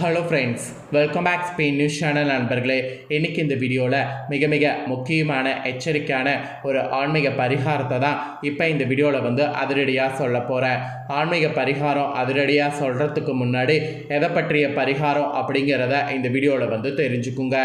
Hello friends welcome back Spain news channel நண்பர்களே. இன்றைக்கி இந்த வீடியோவில் மிக மிக முக்கியமான எச்சரிக்கையான ஒரு ஆன்மீக பரிகாரத்தை தான் இப்போ இந்த வீடியோவில் வந்து அதிரடியாக சொல்ல போகிறேன் ஆன்மீக பரிகாரம் அதிரடியாக சொல்கிறதுக்கு முன்னாடி எதை பற்றிய பரிகாரம் அப்படிங்கிறத இந்த வீடியோவில் வந்து தெரிஞ்சுக்குங்க.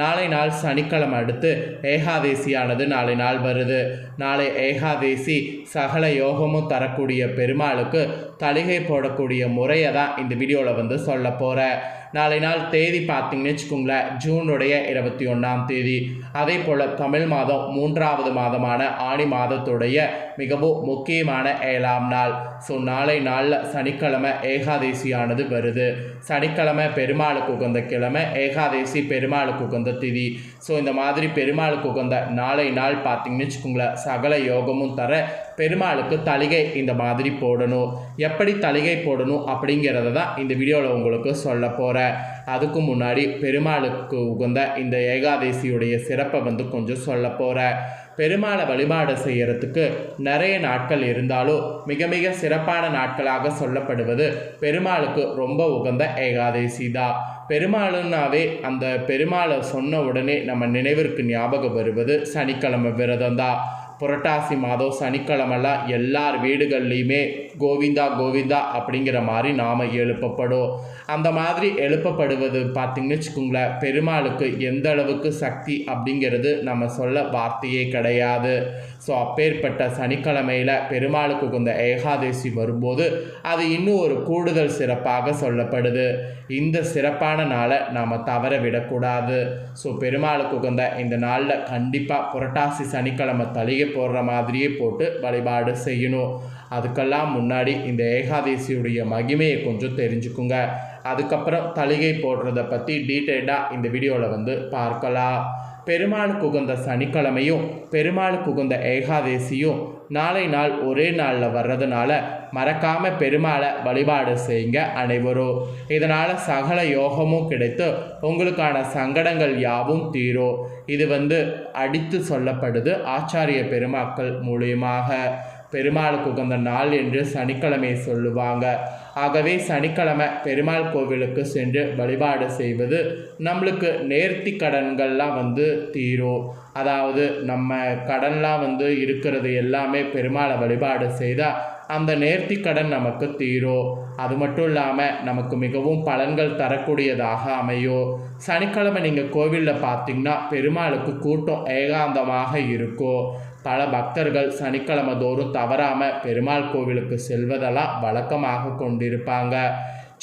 நாளை நாள் சனிக்கிழமை அடுத்து ஏகாதேசியானது நாளை நாள் வருது. நாளை ஏகாதேசி சகல யோகமும் தரக்கூடிய பெருமாளுக்கு தலிகை போடக்கூடிய முறையை தான் இந்த வீடியோவில் வந்து சொல்ல போகிறேன் நாளை நாள் தேதி பார்த்தீங்கன்னு வச்சுக்கோங்களேன் ஜூனுடைய இருபத்தி ஒன்றாம் தேதி. அதே போல் தமிழ் மாதம் மூன்றாவது மாதமான ஆணி மாதத்துடைய மிகவும் முக்கியமான ஏழாம் நாள். ஸோ நாளை நாளில் சனிக்கிழமை ஏகாதேசியானது வருது. சனிக்கிழமை பெருமாளுக்கு உகந்த கிழமை ஏகாதேசி பெருமாளுக்கு உகந்த திதி. ஸோ இந்த மாதிரி பெருமாளுக்கு உகந்த நாளை நாள் பார்த்தீங்கன்னு வச்சுக்கோங்களேன் சகல யோகமும் தர பெருமாளுக்கு தலிகை இந்த மாதிரி போடணும். எப்படி தலிகை போடணும் அப்படிங்கிறத தான் இந்த வீடியோவில் உங்களுக்கு சொல்ல போகிறேன் அதுக்கு முன்னாடி பெருமாளுக்கு உகந்த இந்த ஏகாதேசியுடைய சிறப்பை வந்து கொஞ்சம் சொல்ல போகிறேன் பெருமாளை வழிபாடு செய்கிறதுக்கு நிறைய நாட்கள் இருந்தாலும் மிக மிக சிறப்பான நாட்களாக சொல்லப்படுவது பெருமாளுக்கு ரொம்ப உகந்த ஏகாதேசி தான். பெருமாளுன்னாவே அந்த பெருமாளை சொன்ன உடனே நம்ம நினைவிற்கு ஞாபகம் வருவது சனிக்கிழமை விரதம் தான். புரட்டாசி மாதம் சனிக்கிழமெல்லாம் எல்லார் வீடுகள்லையுமே கோவிந்தா கோவிந்தா அப்படிங்கிற மாதிரி நாம் எழுப்பப்படும். அந்த மாதிரி எழுப்பப்படுவது பார்த்திங்கன்னு வச்சுக்கோங்களேன் பெருமாளுக்கு எந்த அளவுக்கு சக்தி அப்படிங்கிறது நம்ம சொல்ல வார்த்தையே கிடையாது. ஸோ அப்பேற்பட்ட சனிக்கிழமையில் பெருமாளுக்கு உகந்த ஏகாதேசி வரும்போது அது இன்னும் ஒரு கூடுதல் சிறப்பாக சொல்லப்படுது. இந்த சிறப்பான நாளை நாம் தவற விடக்கூடாது. ஸோ பெருமாளுக்கு உகந்த இந்த நாளில் கண்டிப்பாக புரட்டாசி சனிக்கிழமை தலிகை போடுற மாதிரியே போட்டு வழிபாடு செய்யணும். அதுக்கெல்லாம் முன்னாடி இந்த ஏகாதேசியுடைய மகிமையை கொஞ்சம் தெரிஞ்சுக்குங்க. அதுக்கப்புறம் தலிகை போடுறத பற்றி டீட்டெயில்டாக இந்த வீடியோவில் வந்து பார்க்கலாம். பெருமாளுக்கு உகந்த சனிக்கிழமையும் பெருமாளுக்கு உகந்த ஏகாதேசியும் நாளை நாள் ஒரே நாளில் வர்றதுனால மறக்காமல் பெருமாளை வழிபாடு செய்யுங்க அனைவரும். இதனால் சகல யோகமும் கிடைத்து உங்களுக்கான சங்கடங்கள் யாவும் தீரும். இது வந்து அடித்து சொல்லப்படுது ஆச்சாரிய பெருமாக்கள் மூலியமாக. பெருமாளுக்கு உகந்த நாள் என்று சனிக்கிழமை சொல்லுவாங்க. ஆகவே சனிக்கிழமை பெருமாள் கோவிலுக்கு சென்று வழிபாடு செய்வது நம்மளுக்கு நேர்த்தி கடன்கள்லாம் வந்து தீரும். அதாவது நம்ம கடன்லாம் வந்து இருக்கிறது எல்லாமே பெருமாளை வழிபாடு செய்தால் அந்த நேர்த்தி கடன் நமக்கு தீரும். அது மட்டும் இல்லாமல் நமக்கு மிகவும் பலன்கள் தரக்கூடியதாக அமையும். சனிக்கிழமை நீங்கள் கோவிலில் பார்த்தீங்கன்னா பெருமாளுக்கு கூட்டம் ஏகாந்தமாக இருக்கும். பல பக்தர்கள் சனிக்கிழமை தோறும் தவறாமல் பெருமாள் கோவிலுக்கு செல்வதெல்லாம் வழக்கமாக கொண்டிருப்பாங்க.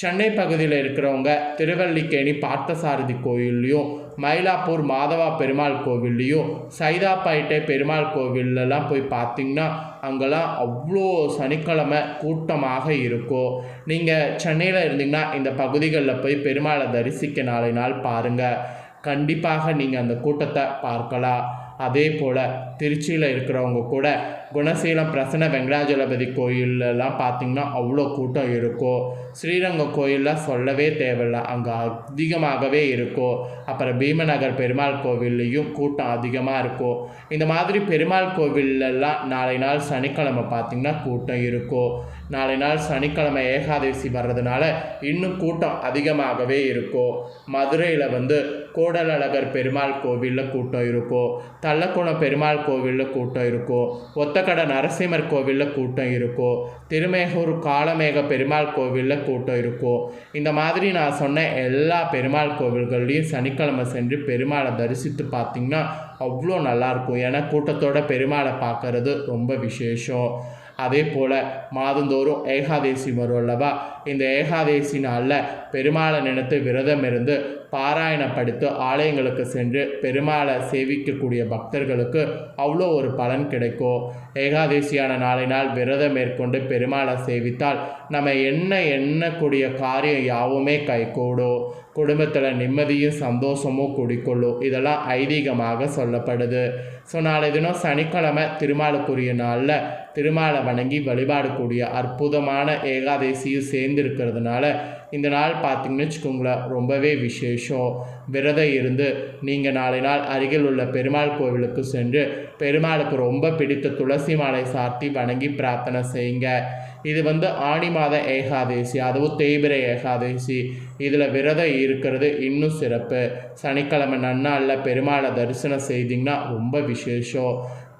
சென்னை பகுதியில் இருக்கிறவங்க திருவல்லிக்கேணி பார்த்தசாரதி கோயில்லையும் மயிலாப்பூர் மாதவா பெருமாள் கோவில்லையும் சைதாப்பேட்டை பெருமாள் கோவில்லலாம் போய் பார்த்தீங்கன்னா அங்கெல்லாம் அவ்வளோ சனிக்கிழமை கூட்டமாக இருக்கும். நீங்கள் சென்னையில் இருந்தீங்கன்னா இந்த பகுதிகளில் போய் பெருமாளை தரிசிக்க நாளை நாள் பாருங்கள் கண்டிப்பாக நீங்கள் அந்த கூட்டத்தை பார்க்கலாம். அதே போல் திருச்சியில் இருக்கிறவங்க கூட குணசீலம் பிரசன்ன வெங்கடாஜலபதி கோயிலெலாம் பார்த்திங்கன்னா அவ்வளோ கூட்டம் இருக்கும். ஸ்ரீரங்கம் கோயிலில் சொல்லவே தேவையில்ல. அங்கே அதிகமாகவே இருக்கும். அப்புறம் பீமநகர் பெருமாள் கோவில்லையும் கூட்டம் அதிகமாக இருக்கும். இந்த மாதிரி பெருமாள் கோவிலெல்லாம் நாளை நாள் சனிக்கிழமை பார்த்திங்கன்னா கூட்டம் இருக்கும். நாளை நாள் சனிக்கிழமை ஏகாதசி வர்றதுனால இன்னும் கூட்டம் அதிகமாகவே இருக்கும். மதுரையில் வந்து கூடலழகர் பெருமாள் கோவிலில் கூட்டம் இருக்கும் தள்ளக்குணம் பெருமாள் கோவிலில் கூட்டம் இருக்கும் ஒத்தக்கடை நரசிம்மர் கோவிலில் கூட்டம் இருக்கும் திருமேகூர் காலமேக பெருமாள் கோவிலில் கூட்டம் இருக்கும் இந்த மாதிரி நான் சொன்ன எல்லா பெருமாள் கோவில்கள்லையும் சனிக்கிழமை சென்று பெருமாளை தரிசித்து பார்த்திங்கன்னா அவ்வளோ நல்லாயிருக்கும் ஏன்னா கூட்டத்தோட பெருமாளை பார்க்கறது ரொம்ப விசேஷம். அதே போல் மாதந்தோறும் ஏகாதேசி வரும் அல்லவா? இந்த ஏகாதேசி நாளில் பெருமாளை நினைத்து விரதம் இருந்து பாராயணப்படுத்து ஆலயங்களுக்கு சென்று பெருமாளை சேவிக்கக்கூடிய பக்தர்களுக்கு அவ்வளோ ஒரு பலன் கிடைக்கும். ஏகாதேசியான நாளை நாள் விரதம் மேற்கொண்டு பெருமாளை சேவித்தால் நம்ம என்ன எண்ணக்கூடிய காரியம் யாவுமே கைகூடும். குடும்பத்தில் நிம்மதியும் சந்தோஷமும் குடிக்கொள்ளும். இதெல்லாம் ஐதீகமாக சொல்லப்படுது. ஸோ நாளை தினம் சனிக்கிழமை திருமாலுக்குரிய நாளில் திருமாலை வணங்கி வழிபாடக்கூடிய அற்புதமான ஏகாதேசியும் சேர்ந்து இருக்கிறதுனால இந்த நாள் பார்த்திங்கன்னு வச்சுக்கோங்களேன் ரொம்பவே விசேஷம். விரதம் இருந்து நீங்கள் நாளை நாள் அருகில் உள்ள பெருமாள் கோவிலுக்கு சென்று பெருமாளுக்கு ரொம்ப பிடித்த துளசி மாலை சாத்தி வணங்கி பிரார்த்தனை செய்யுங்க. இது வந்து ஆணி மாத ஏகாதேசி அதுவும் தேய்பிரை ஏகாதேசி. இதில் விரதம் இருக்கிறது இன்னும் சிறப்பு. சனிக்கிழமை நன்னாளில் பெருமாளை தரிசனம் செய்தீங்கன்னா ரொம்ப விசேஷம்.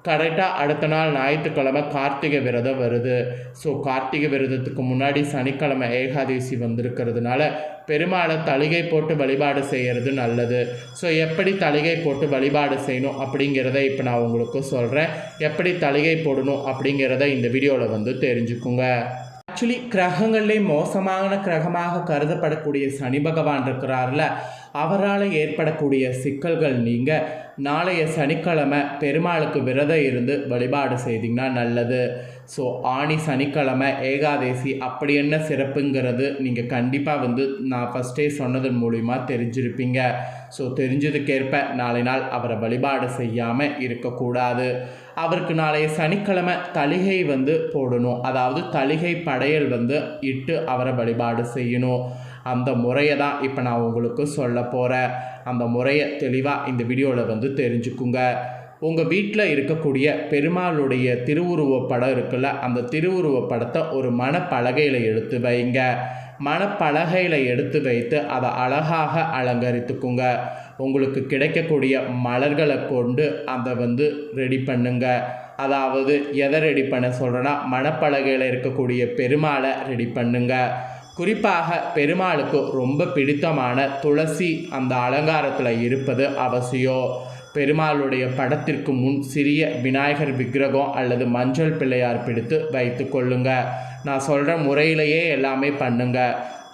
கரெக்டாக அடுத்த நாள் ஞாயிற்றுக்கிழமை கார்த்திகை விரதம் வருது. ஸோ கார்த்திகை விரதத்துக்கு முன்னாடி சனிக்கிழமை ஏகாதேசி வந்திருக்கிறதுனால பெருமாளை தலிகை போட்டு வழிபாடு செய்கிறது நல்லது. ஸோ எப்படி தலிகை போட்டு வழிபாடு செய்யணும் அப்படிங்கிறத இப்போ நான் உங்களுக்கு சொல்கிறேன் எப்படி தலிகை போடணும் அப்படிங்கிறத இந்த வீடியோவில் வந்து தெரிஞ்சுக்குங்க. ஆக்சுவலி கிரகங்கள்லேயே மோசமான கிரகமாக கருதப்படக்கூடிய சனி பகவான் இருக்கிறார்ல. அவரால் ஏற்படக்கூடிய சிக்கல்கள் நீங்க நாளைய சனிக்கிழமை பெருமாளுக்கு விரதம் இருந்து வழிபாடு செய்தீங்கன்னா நல்லது. ஸோ ஆணி சனிக்கிழமை ஏகாதேசி அப்படி என்ன சிறப்புங்கிறது நீங்கள் கண்டிப்பாக வந்து நான் ஃபஸ்ட்டே சொன்னதன் மூலிமா தெரிஞ்சிருப்பீங்க. ஸோ தெரிஞ்சதுக்கேற்ப நாளை நாள் அவரை வழிபாடு செய்யாமல் இருக்கக்கூடாது. அவருக்கு நாளைய சனிக்கிழமை தளிகை வந்து போடணும். அதாவது தளிகை படையல் வந்து இட்டு அவரை வழிபாடு செய்யணும். அந்த முறையை தான் இப்போ நான் உங்களுக்கு சொல்ல போகிறேன் அந்த முறையை தெளிவாக இந்த வீடியோவில் வந்து தெரிஞ்சுக்குங்க. உங்கள் வீட்டில் இருக்கக்கூடிய பெருமாளுடைய திருவுருவப்படம் இருக்குல்ல அந்த திருவுருவப்படத்தை ஒரு மணப்பலகையில் எடுத்து வைங்க. மணப்பலகையில் எடுத்து வைத்து அதை அழகாக அலங்கரித்துக்குங்க. உங்களுக்கு கிடைக்கக்கூடிய மலர்களை கொண்டு அதை வந்து ரெடி பண்ணுங்க. அதாவது எதை ரெடி பண்ண சொல்கிறேன்னா மணப்பலகையில் இருக்கக்கூடிய பெருமாளை ரெடி பண்ணுங்கள் குறிப்பாக பெருமாளுக்கு ரொம்ப பிடித்தமான துளசி அந்த அலங்காரத்தில் இருப்பது அவசியம். பெருமாளுடைய படத்திற்கு முன் சிறிய விநாயகர் விக்கிரகம் அல்லது மஞ்சள் பிள்ளையார் பிடித்து வைத்து கொள்ளுங்க. நான் சொல்கிற முறையிலேயே எல்லாமே பண்ணுங்க.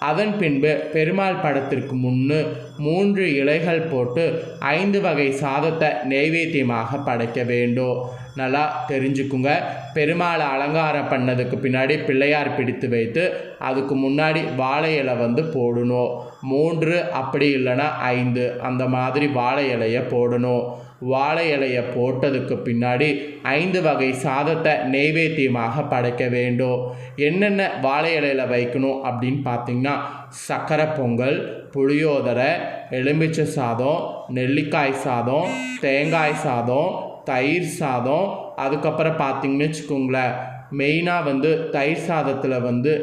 அதன் பின்பு பெருமாள் படத்திற்கு முன்னு மூன்று இலைகள் போட்டு ஐந்து வகை சாதத்தை நெய்வேத்தியமாக படைக்க வேண்டும். நல்லா தெரிஞ்சுக்குங்க. பெருமாளை அலங்காரம் பண்ணதுக்கு பின்னாடி பிள்ளையார் பிடித்து வைத்து அதுக்கு முன்னாடி வாழை இலை வந்து போடணும். மூன்று அப்படி இல்லைன்னா ஐந்து. அந்த மாதிரி வாழை இலையை போடணும். வாழை இலையை போட்டதுக்கு பின்னாடி ஐந்து வகை சாதத்தை நெய்வேத்தியமாக படைக்க வேண்டும். என்னென்ன வாழை இலையில் வைக்கணும் அப்படின்னு பார்த்தீங்கன்னா சக்கரை பொங்கல் புளியோதரை எலுமிச்சை சாதம் நெல்லிக்காய் சாதம் தேங்காய் சாதம் தயிர் சாதம் அதுக்கப்புறம் பார்த்தீங்கன்னு வச்சுக்கோங்களேன் மெயினாக வந்து தயிர் சாதத்தில் வந்து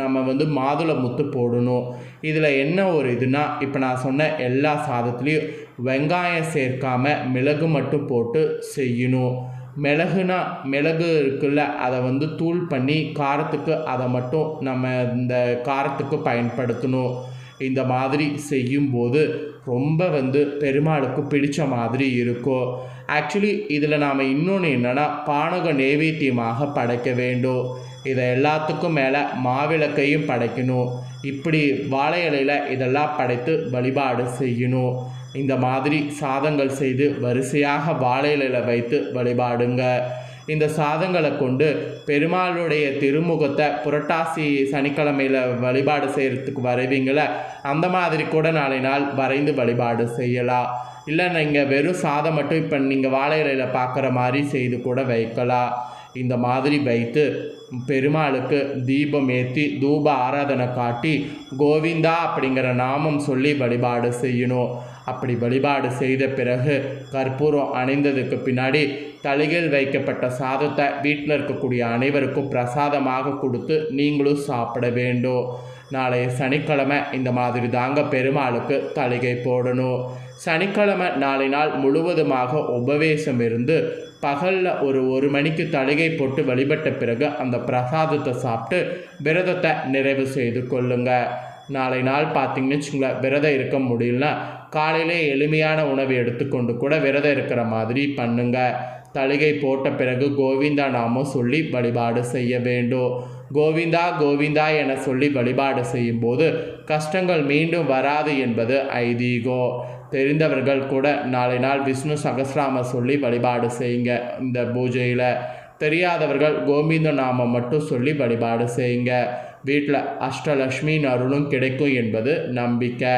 நம்ம வந்து மாதுளை முத்து போடணும். இதில் என்ன ஒரு இதுனா இப்போ நான் சொன்ன எல்லா சாதத்துலேயும் வெங்காயம் சேர்க்காம மிளகு மட்டும் போட்டு செய்யணும். மிளகுனா மிளகு இருக்குல்ல அதை வந்து தூள் பண்ணி காரத்துக்கு அதை மட்டும் நம்ம இந்த காரத்துக்கு பயன்படுத்தணும். இந்த மாதிரி செய்யும்போது ரொம்ப வந்து பெருமாளுக்கு பிடித்த மாதிரி இருக்கும் ஆக்சுவலி இதில் நாம் இன்னொன்று என்னென்னா பானக நைவேத்தியமாக படைக்க வேண்டும். இதை எல்லாத்துக்கும் மேலே மாவிளக்கையும் படைக்கணும். இப்படி வாழை இலையில் இதெல்லாம் படைத்து வழிபாடு செய்யணும். இந்த மாதிரி சாதங்கள் செய்து வரிசையாக வாழை இலையில் வைத்து வழிபாடுங்க. இந்த சாதங்களை கொண்டு பெருமாளுடைய திருமுகத்தை புரட்டாசி சனிக்கிழமையில் வழிபாடு செய்கிறதுக்கு வருவீங்கள அந்த மாதிரி கூட நாளை நாள் வரைந்து வழிபாடு செய்யலாம். இல்லை நீங்கள் வெறும் சாதம் மட்டும் இப்போ நீங்கள் வாழை இலையில் பார்க்குற மாதிரி செய்து கூட வைக்கலாம். இந்த மாதிரி வைத்து பெருமாளுக்கு தீபம் ஏற்றி தூப ஆராதனை காட்டி கோவிந்தா அப்படிங்கிற நாமம் சொல்லி வழிபாடு செய்யணும். அப்படி வழிபாடு செய்த பிறகு கற்பூரம் அணைந்ததுக்கு பின்னாடி தலையில் வைக்கப்பட்ட சாதத்தை வீட்டில் இருக்கக்கூடிய அனைவருக்கும் பிரசாதமாக கொடுத்து நீங்களும் சாப்பிட வேண்டும். நாளைய சனிக்கிழமை இந்த மாதிரி தாங்க பெருமாளுக்கு தலிகை போடணும். சனிக்கிழமை நாளை நாள் முழுவதுமாக உபவேசம் இருந்து பகலில் ஒரு ஒரு மணிக்கு தலிகை போட்டு வழிபட்ட பிறகு அந்த பிரசாதத்தை சாப்பிட்டு விரதத்தை நிறைவு செய்து கொள்ளுங்கள் நாளை நாள் பார்த்தீங்கன்னு வச்சுங்களேன் விரதம் இருக்க முடியலனா காலையிலே எளிமையான உணவு எடுத்துக்கொண்டு கூட விரதம் இருக்கிற மாதிரி பண்ணுங்க. தலிகை போட்ட பிறகு கோவிந்தா நாமம் சொல்லி வழிபாடு செய்ய வேண்டும். கோவிந்தா கோவிந்தா என சொல்லி வழிபாடு செய்யும்போது கஷ்டங்கள் மீண்டும் வராது என்பது ஐதீகம். தெரிந்தவர்கள் கூட நாளை நாள் விஷ்ணு சகசிராம சொல்லி வழிபாடு செய்யுங்க இந்த பூஜையில். தெரியாதவர்கள் கோவிந்த நாமம் மட்டும் சொல்லி வழிபாடு செய்யுங்க. வீட்டில் அஷ்டலக்ஷ்மியின் அருளும் கிடைக்கும் என்பது நம்பிக்கை.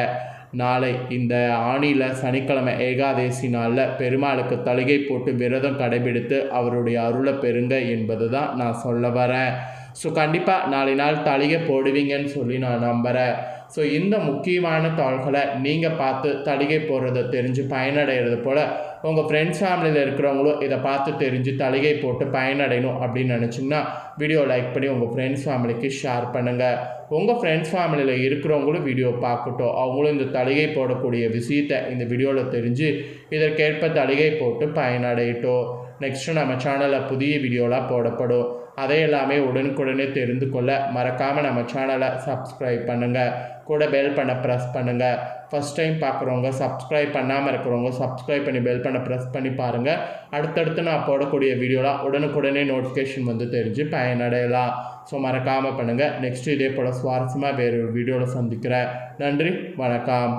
நாளை இந்த ஆணியில் சனிக்கிழமை ஏகாதேசி நாளில் பெருமாளுக்கு தழுகை போட்டு விரதம் கடைபிடித்து அவருடைய அருளை பெறுங்க என்பது தான் நான் சொல்ல வரேன். ஸோ கண்டிப்பாக நாளை நாள் தலிகை போடுவீங்கன்னு சொல்லி நான் நம்புகிறேன் ஸோ இந்த முக்கியமான தாள்களை நீங்கள் பார்த்து தலிகை போடுறத தெரிஞ்சு பயனடைகிறது போல் உங்கள் ஃப்ரெண்ட்ஸ் ஃபேமிலியில் இருக்கிறவங்களும் இதை பார்த்து தெரிஞ்சு தலிகை போட்டு பயனடையணும் அப்படின்னு நினச்சிங்கன்னா வீடியோ லைக் பண்ணி உங்கள் ஃப்ரெண்ட்ஸ் ஃபேமிலிக்கு ஷேர் பண்ணுங்கள் உங்கள் ஃப்ரெண்ட்ஸ் ஃபேமிலியில் இருக்கிறவங்களும் வீடியோ பார்க்கட்டும். அவங்களும் இந்த தலிகை போடக்கூடிய விஷயத்தை இந்த வீடியோவில் தெரிஞ்சு இதற்கேற்ப தலிகை போட்டு பயனடையட்டும். நெக்ஸ்ட்டு நம்ம சேனலில் புதிய வீடியோலாம் போடப்படும். அதை எல்லாமே உடனுக்குடனே தெரிந்து கொள்ள மறக்காமல் நம்ம சேனலை சப்ஸ்கிரைப் பண்ணுங்கள் கூட பெல் பண்ண ப்ரெஸ் பண்ணுங்கள் ஃபஸ்ட் டைம் பார்க்குறவங்க சப்ஸ்கிரைப் பண்ணாமல் இருக்கிறவங்க சப்ஸ்கிரைப் பண்ணி பெல் பண்ண ப்ரெஸ் பண்ணி பாருங்கள் அடுத்தடுத்து நான் போடக்கூடிய வீடியோலாம் உடனுக்குடனே நோட்டிஃபிகேஷன் வந்து தெரிஞ்சு பயனடையலாம். ஸோ மறக்காமல் பண்ணுங்கள் நெக்ஸ்ட் இதே போல் சுவாரஸ்யமாக வேறு ஒரு வீடியோவில் சந்திக்கிறேன். நன்றி வணக்கம்.